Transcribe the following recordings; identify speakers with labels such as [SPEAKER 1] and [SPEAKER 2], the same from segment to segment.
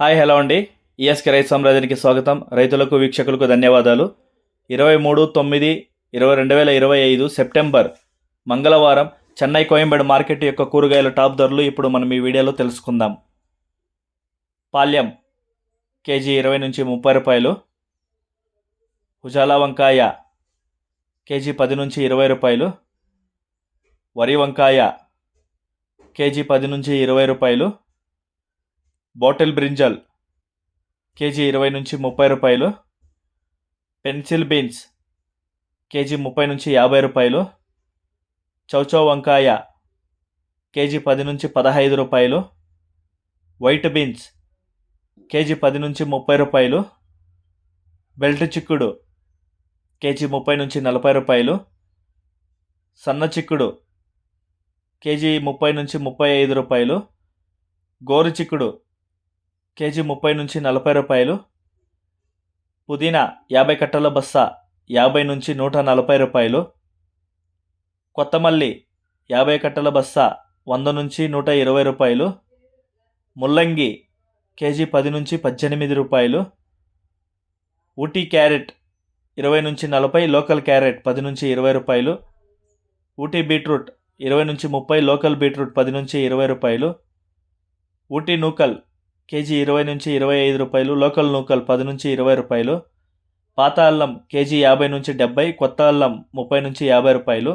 [SPEAKER 1] Hi hello అండి. ESK రైతు సామ్రాజ్యానికి స్వాగతం. రైతులకు వీక్షకులకు ధన్యవాదాలు. ఇరవై మూడు తొమ్మిది ఇరవై రెండు వేల ఇరవై ఐదు సెప్టెంబర్ మంగళవారం చెన్నై కోయంబేడు మార్కెట్ యొక్క కూరగాయల టాప్ ధరలు ఇప్పుడు మనం ఈ వీడియోలో తెలుసుకుందాం. పాల్యం కేజీ ఇరవై నుంచి ముప్పై రూపాయలు. ఉజాలా వంకాయ కేజీ పది నుంచి ఇరవై రూపాయలు. వరి వంకాయ కేజీ పది నుంచి ఇరవై రూపాయలు. బాటిల్ బ్రింజల్ కేజీ ఇరవై నుంచి ముప్పై రూపాయలు. పెన్సిల్ బీన్స్ కేజీ ముప్పై నుంచి యాభై రూపాయలు. చౌచౌ వంకాయ కేజీ పది నుంచి పదహైదు రూపాయలు. వైట్ బీన్స్ కేజీ పది నుంచి ముప్పై రూపాయలు. బెల్ట్ చిక్కుడు కేజీ ముప్పై నుంచి నలభై రూపాయలు. సన్న చిక్కుడు కేజీ ముప్పై నుంచి ముప్పై ఐదు రూపాయలు. గోరు చిక్కుడు కేజీ ముప్పై నుంచి నలభై రూపాయలు. పుదీనా యాభై కట్టల బస్తా యాభై నుంచి నూట నలభై రూపాయలు. కొత్తమల్లి యాభై కట్టల బస్తా వంద నుంచి నూట ఇరవై రూపాయలు. ముల్లంగి కేజీ పది నుంచి పద్దెనిమిది రూపాయలు. ఊటీ క్యారెట్ ఇరవై నుంచి నలభై లోకల్ క్యారెట్ పది నుంచి ఇరవై రూపాయలు. ఊటీ బీట్రూట్ ఇరవై నుంచి ముప్పై లోకల్ బీట్రూట్ పది నుంచి ఇరవై రూపాయలు. ఊటీ నూకల్ కేజీ ఇరవై నుంచి ఇరవై ఐదు రూపాయలు లోకల్ నూకల్ పది నుంచి ఇరవై రూపాయలు పాత అల్లం కేజీ యాభై నుంచి డెబ్బై కొత్త అల్లం ముప్పై నుంచి యాభై రూపాయలు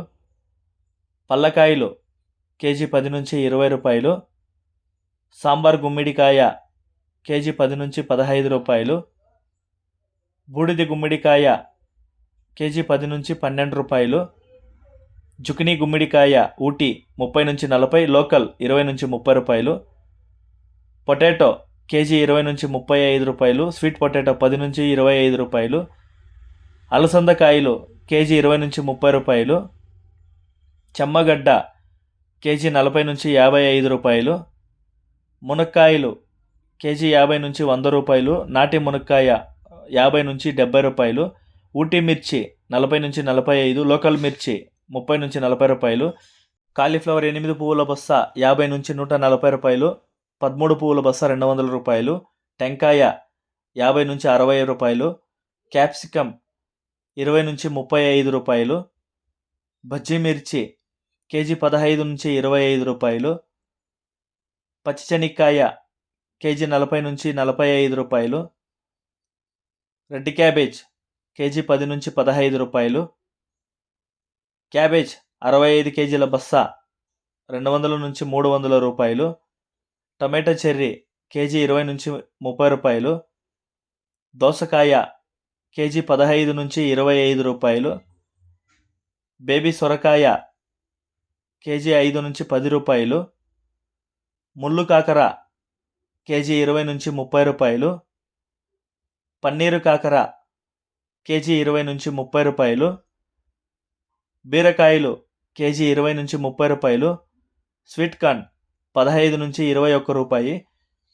[SPEAKER 1] పల్లకాయలు కేజీ పది నుంచి ఇరవై రూపాయలు సాంబార్ గుమ్మిడికాయ కేజీ పది నుంచి పదహైదు రూపాయలు బూడిది గుమ్మిడికాయ కేజీ పది నుంచి పన్నెండు రూపాయలు జుకినీ గుమ్మిడికాయ ఊటీ ముప్పై నుంచి నలభై లోకల్ ఇరవై నుంచి ముప్పై రూపాయలు పొటాటో కేజీ ఇరవై నుంచి ముప్పై ఐదు రూపాయలు స్వీట్ పొటాటో పది నుంచి ఇరవై ఐదు రూపాయలు అలసంద కాయలు కేజీ ఇరవై నుంచి ముప్పై రూపాయలు చెమ్మగడ్డ కేజీ నలభై నుంచి యాభై ఐదు రూపాయలు మునక్కాయలు కేజీ యాభై నుంచి వంద రూపాయలు నాటి మునక్కాయ యాభై నుంచి డెబ్బై రూపాయలు ఊటీ మిర్చి నలభై నుంచి నలభై ఐదు లోకల్ మిర్చి ముప్పై నుంచి నలభై రూపాయలు కాలీఫ్లవర్ ఎనిమిది పువ్వుల బస్తా యాభై నుంచి నూట నలభై రూపాయలు పదమూడు పువ్వుల బస్తా రెండు వందల రూపాయలు టెంకాయ యాభై నుంచి అరవై రూపాయలు క్యాప్సికమ్ ఇరవై నుంచి ముప్పై ఐదు రూపాయలు బజ్జీ మిర్చి కేజీ పదహైదు నుంచి ఇరవై ఐదు రూపాయలు పచ్చిశనక్కాయ కేజీ నలభై నుంచి నలభై ఐదు రూపాయలు రెడ్ క్యాబేజ్ కేజీ పది నుంచి పదహైదు రూపాయలు క్యాబేజ్ అరవై ఐదు కేజీల బస్తా రెండు వందల నుంచి మూడు వందల రూపాయలు టమాటా చెర్రీ కేజీ ఇరవై నుంచి ముప్పై రూపాయలు దోసకాయ కేజీ పదహైదు నుంచి ఇరవై ఐదు రూపాయలు బేబీ సొరకాయ కేజీ ఐదు నుంచి పది రూపాయలు ముళ్ళు కాకర కేజీ ఇరవై నుంచి ముప్పై రూపాయలు పన్నీరు కాకర కేజీ ఇరవై నుంచి ముప్పై రూపాయలు బీరకాయలు కేజీ ఇరవై నుంచి ముప్పై రూపాయలు స్వీట్ కార్న్ పదహైదు నుంచి ఇరవై ఒక్క రూపాయి.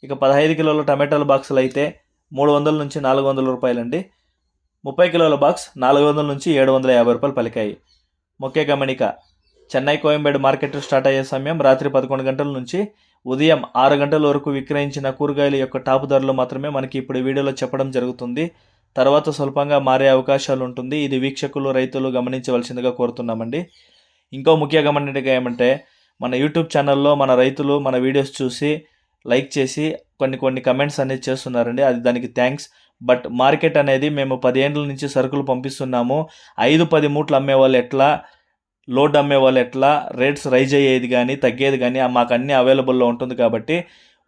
[SPEAKER 1] ఇక పదహైదు కిలోల టమాటాల బాక్సులు అయితే మూడు వందల నుంచి నాలుగు వందల రూపాయలండి. ముప్పై కిలోల బాక్స్ నాలుగు వందల నుంచి ఏడు వందల యాభై రూపాయలు పలికాయి. ముఖ్య గమనిక చెన్నై కోయంబేడు మార్కెట్ స్టార్ట్ అయ్యే సమయం రాత్రి పదకొండు గంటల నుంచి ఉదయం ఆరు గంటల వరకు విక్రయించిన కూరగాయల యొక్క టాప్ ధరలు మాత్రమే మనకి ఇప్పుడు వీడియోలో చెప్పడం జరుగుతుంది. తర్వాత స్వల్పంగా మారే అవకాశాలు ఉంటుంది. ఇది వీక్షకులు రైతులు గమనించవలసిందిగా కోరుతున్నామండి. ఇంకో ముఖ్య గమనిక ఏమంటే మన యూట్యూబ్ ఛానల్లో మన రైతులు మన వీడియోస్ చూసి లైక్ చేసి కొన్ని కొన్ని కమెంట్స్ అనేది చేస్తున్నారండి. అది దానికి థ్యాంక్స్. బట్ మార్కెట్ అనేది మేము పదిహేండ్ల నుంచి సరుకులు పంపిస్తున్నాము. ఐదు పది మూట్లు అమ్మే వాళ్ళు ఎట్లా లోడ్ అమ్మే వాళ్ళు ఎట్లా రేట్స్ రైజ్ అయ్యేది కానీ తగ్గేది కానీ మాకు అన్నీ అవైలబుల్లో ఉంటుంది కాబట్టి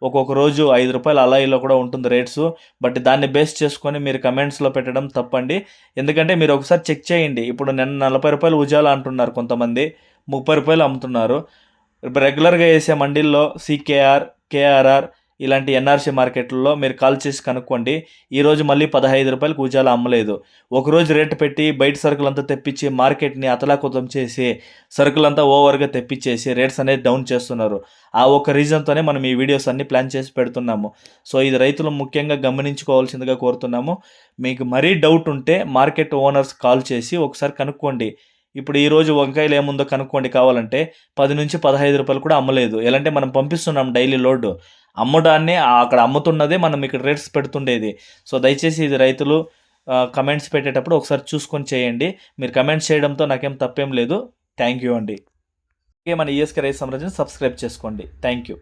[SPEAKER 1] ఒక్కొక్క రోజు ఐదు రూపాయలు అలా ఇలా కూడా ఉంటుంది రేట్స్. బట్ దాన్ని బేస్ చేసుకొని మీరు కమెంట్స్లో పెట్టడం తప్పండి. ఎందుకంటే మీరు ఒకసారి చెక్ చేయండి. ఇప్పుడు నిన్న నలభై రూపాయలు ఉజాలా అంటున్నారు కొంతమంది. ముప్పై రూపాయలు అమ్ముతున్నారు. రెగ్యులర్గా వేసే మండీల్లో సికేఆర్ కేఆర్ఆర్ ఇలాంటి ఎన్ఆర్సీ మార్కెట్లలో మీరు కాల్ చేసి కనుక్కోండి. ఈరోజు మళ్ళీ పదహైదు రూపాయలకు ఉజాల అమ్మలేదు. ఒకరోజు రేటు పెట్టి బయట సరుకులంతా తెప్పించి మార్కెట్ని అతలాకుతం చేసి సరుకులంతా ఓవర్గా తెప్పించేసి రేట్స్ అనేది డౌన్ చేస్తున్నారు. ఆ ఒక రీజన్తోనే మనం ఈ వీడియోస్ అన్ని ప్లాన్ చేసి పెడుతున్నాము. సో ఇది రైతులు ముఖ్యంగా గమనించుకోవాల్సిందిగా కోరుతున్నాము. మీకు మరీ డౌట్ ఉంటే మార్కెట్ ఓనర్స్ కాల్ చేసి ఒకసారి కనుక్కోండి. ఇప్పుడు ఈరోజు వంకాయలు ఏముందో కనుక్కోండి కావాలంటే పది నుంచి పదహైదు రూపాయలు కూడా అమ్మలేదు. ఎలాంటి మనం పంపిస్తున్నాం డైలీ లోడ్. అమ్మడాన్ని అక్కడ అమ్ముతున్నదే మనం ఇక్కడ రేట్స్ పెడుతుండేది. సో దయచేసి ఇది రైతులు కమెంట్స్ పెట్టేటప్పుడు ఒకసారి చూసుకొని చేయండి. మీరు కమెంట్స్ చేయడంతో నాకేం తప్పేం లేదు. థ్యాంక్ యూ అండి. అలాగే మన ఈఎస్కే రైస్ సామ్రాజ్యం సబ్స్క్రైబ్ చేసుకోండి. Thank you